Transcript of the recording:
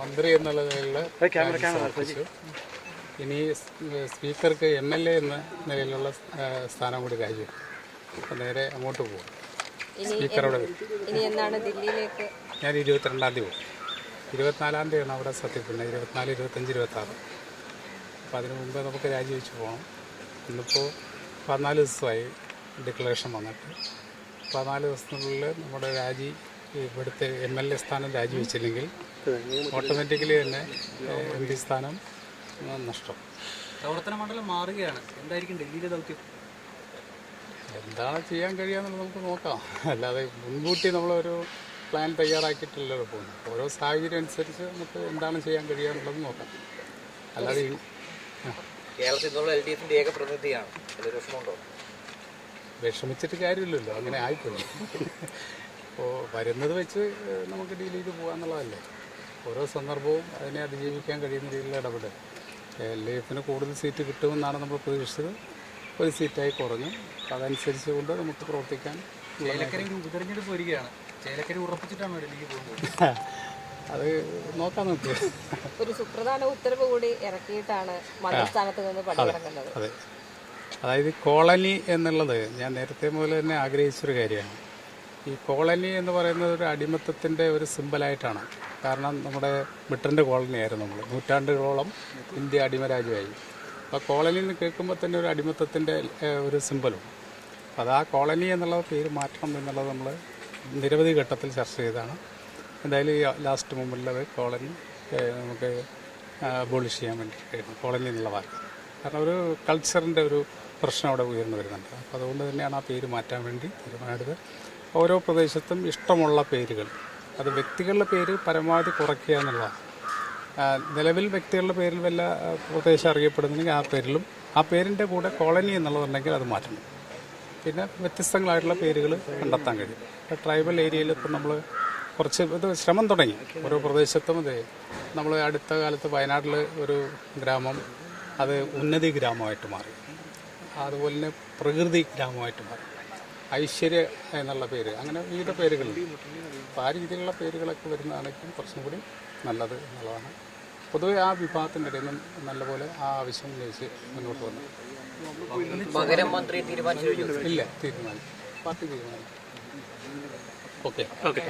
മന്ത്രി എന്നുള്ള നിലയിൽ ഇനി സ്പീക്കർക്ക് എം എൽ എ എന്ന നിലയിലുള്ള സ്ഥാനം കൂടി രാജിവെക്കും അപ്പം നേരെ അങ്ങോട്ട് പോകും സ്പീക്കറോട് ഇനി എന്നാണ് ദില്ലിയിലേക്ക്? ഞാൻ ഇരുപത്തിരണ്ടാം തീയതി പോകും ഇരുപത്തിനാലാം തീയതിയാണ് അവിടെ സത്യപ്പെടുന്നത് ഇരുപത്തിനാല് ഇരുപത്തഞ്ച് ഇരുപത്താറ്. അപ്പോൾ അതിന് മുമ്പ് നമുക്ക് രാജിവെച്ച് പോകണം. ഇന്നിപ്പോൾ പതിനാല് ദിവസമായി ഡിക്ലറേഷൻ വന്നിട്ട്. പതിനാല് ദിവസത്തിനുള്ളിൽ നമ്മുടെ രാജി ഇവിടുത്തെ എം എൽ എ സ്ഥാനം രാജിവെച്ചില്ലെങ്കിൽ ഓട്ടോമാറ്റിക്കലി തന്നെ എം പി സ്ഥാനം നഷ്ടം. പ്രവർത്തന മണ്ഡലം മാറുകയാണ്. എന്തായിരിക്കും ഡൽഹിയിലെ ദൗത്യം? എന്താണ് ചെയ്യാൻ കഴിയാന്നുള്ളത് നമുക്ക് നോക്കാം. അല്ലാതെ മുൻകൂട്ടി നമ്മളൊരു പ്ലാൻ തയ്യാറാക്കിയിട്ടില്ലല്ലോ പോകുന്നത് ഓരോ സാഹചര്യം അനുസരിച്ച് നമുക്ക് എന്താണ് ചെയ്യാൻ കഴിയാന്നുള്ളത് നോക്കാം. അല്ലാതെ കേരളത്തിൽ നിന്നുള്ള എൽ ഡി എഫിന്റെ ഏക പ്രതിനിധിയാണ്. അതിൽ വിഷമമുണ്ടോ? വിഷമിച്ചിട്ട് കാര്യമില്ലല്ലോ. അങ്ങനെ ആയിപ്പോയി അപ്പോൾ വരുന്നത് വെച്ച് നമുക്ക് ഡീൽ ചെയ്ത് പോകാന്നുള്ളതല്ലേ ഓരോ സന്ദർഭവും അതിനെ അതിജീവിക്കാൻ കഴിയുന്ന രീതിയിൽ ഇടപെടുക എൽ ഡി എഫിന് കൂടുതൽ സീറ്റ് കിട്ടുമെന്നാണ് നമ്മൾ പ്രതീക്ഷിച്ചത്. ഒരു സീറ്റായി കുറഞ്ഞു. അപ്പോൾ അതനുസരിച്ച് കൊണ്ട് നമുക്ക് പ്രവർത്തിക്കാൻ ഉള്ള ചേലക്കരയിൽ ഉപതെരഞ്ഞെടുപ്പ് വരികയാണ്. ചേലക്കര ഉറപ്പിച്ചിട്ടാണ് ഡൽഹിക്ക് പോകുന്നത്. അത് നോക്കാൻ നോക്കി. ഒരു സുപ്രധാന ഉത്തരവ് കൂടി ഇറക്കിയിട്ടാണ് മന്ത്രിസ്ഥാനത്ത് നിന്ന് പടിയിറങ്ങുന്നത് അതായത് കോളനി എന്നുള്ളത് ഞാൻ നേരത്തെ മുതൽ തന്നെ ആഗ്രഹിച്ചൊരു കാര്യമാണ്. ഈ കോളനി എന്ന് പറയുന്നത് ഒരു അടിമത്തത്തിന്റെ ഒരു സിമ്പലായിട്ടാണ് കാരണം നമ്മുടെ ബ്രിട്ടന്റെ കോളനിയായിരുന്നു നമ്മൾ നൂറ്റാണ്ടുകളോളം ഇന്ത്യ അടിമരാജ്യമായി. അപ്പോൾ കോളനി എന്ന് കേൾക്കുമ്പോൾ തന്നെ ഒരു അടിമത്തത്തിന്റെ ഒരു സിമ്പലും അപ്പോൾ അത് ആ കോളനി എന്നുള്ള പേര് മാറ്റണം എന്നുള്ളത് നമ്മൾ നിരവധി ഘട്ടത്തിൽ ചർച്ച ചെയ്തതാണ്. എന്തായാലും ഈ ലാസ്റ്റ് മൊമെന്റിൽ കോളനി നമുക്ക് അബോളിഷ് ചെയ്യാൻ വേണ്ടിയിട്ടായിരുന്നു. കോളനി എന്നുള്ള വാക്ക്. കാരണം ഒരു കൾച്ചറിന്റെ ഒരു പ്രശ്നം അവിടെ ഉയർന്നു വരുന്നുണ്ട്. അപ്പോൾ അതുകൊണ്ട് തന്നെയാണ് ആ പേര് മാറ്റാൻ വേണ്ടി തീരുമാനമെടുത്തത്. ഓരോ പ്രദേശത്തും ഇഷ്ടമുള്ള പേരുകൾ. അത് വ്യക്തികളുടെ പേര് പരമാവധി കുറയ്ക്കുക എന്നുള്ളതാണ്. നിലവിൽ വ്യക്തികളുടെ പേരിൽ വല്ല പ്രദേശം അറിയപ്പെടുന്നെങ്കിൽ ആ പേരിലും ആ പേരിന്റെ കൂടെ കോളനി എന്നുള്ളതുണ്ടെങ്കിൽ അത് മാറ്റണം. പിന്നെ വ്യത്യസ്തങ്ങളായിട്ടുള്ള പേരുകൾ കണ്ടെത്താൻ കഴിയും. ട്രൈബൽ ഏരിയയിൽ ഇപ്പം നമ്മൾ കുറച്ച് ഇത് ശ്രമം തുടങ്ങി. ഓരോ പ്രദേശത്തും ഇത് നമ്മൾ അടുത്ത കാലത്ത് വയനാട്ടിൽ ഒരു ഗ്രാമം അത് ഉന്നതി ഗ്രാമമായിട്ട് മാറി. അതുപോലെ തന്നെ പ്രകൃതി ഗ്രാമമായിട്ട് മാറി. ഐശ്വര്യ എന്നുള്ള പേര്. അങ്ങനെ വിവിധ പേരുകളുണ്ട്. അപ്പോൾ ആ രീതിയിലുള്ള പേരുകളൊക്കെ വരുന്നതാണെങ്കിൽ കുറച്ചും കൂടി നല്ലത് എന്നുള്ളതാണ്. പൊതുവെ ആ വിഭാഗത്തിന്റെ ഇടയിൽ നിന്നും നല്ലപോലെ ആ ആവശ്യം ഉന്നയിച്ച് മുന്നോട്ട് വന്നു. ഇല്ല മന്ത്രി തീരുമാനിച്ചു. പാർട്ടി തീരുമാനിച്ചു. ഓക്കെ. ഓക്കെ.